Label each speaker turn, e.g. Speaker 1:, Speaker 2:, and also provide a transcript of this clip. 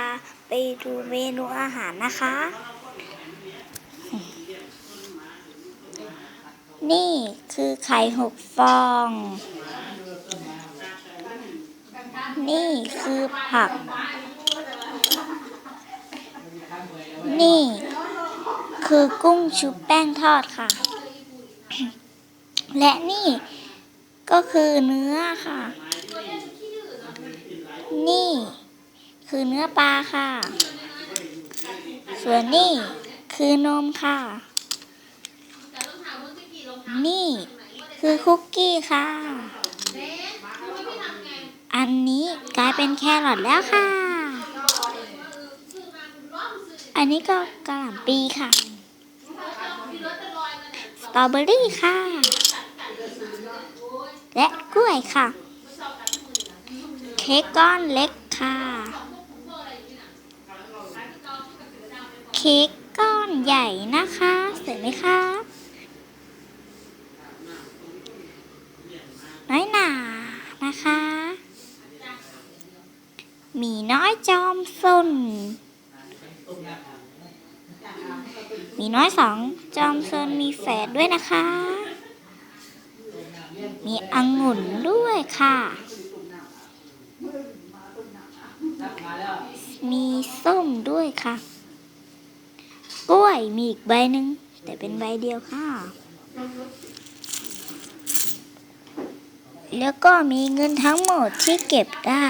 Speaker 1: าไปดูเมนูอาหารนะคะ นี่คือไข่หกฟอง นี่คือผัก นี่ คือกุ้งชุบแป้งทอดค่ะ และนี่ก็คือเนื้อค่ะ นี่ คือเนื้อปลาค่ะ ส่วนนี่คือนมค่ะ นี่คือคุกกี้ค่ะ อันนี้กลายเป็นแครอทแล้วค่ะ อันนี้ก็กระหล่ำปีค่ะ สตรอเบอรี่ค่ะ และกล้วยค่ะ เค้กก้อนเล็กค่ะ เค้กก้อนใหญ่นะคะ สวยไหมคะน้อยหนานะคะ มีน้อยจอมสนมีน้อยสองจอมซนมีแฝดด้วยนะคะ มีองุ่นด้วยค่ะมีส้มด้วยค่ะ กล้วยมีอีกใบหนึ่งแต่เป็นใบเดียวค่ะ แล้วก็มีเงินทั้งหมดที่เก็บได้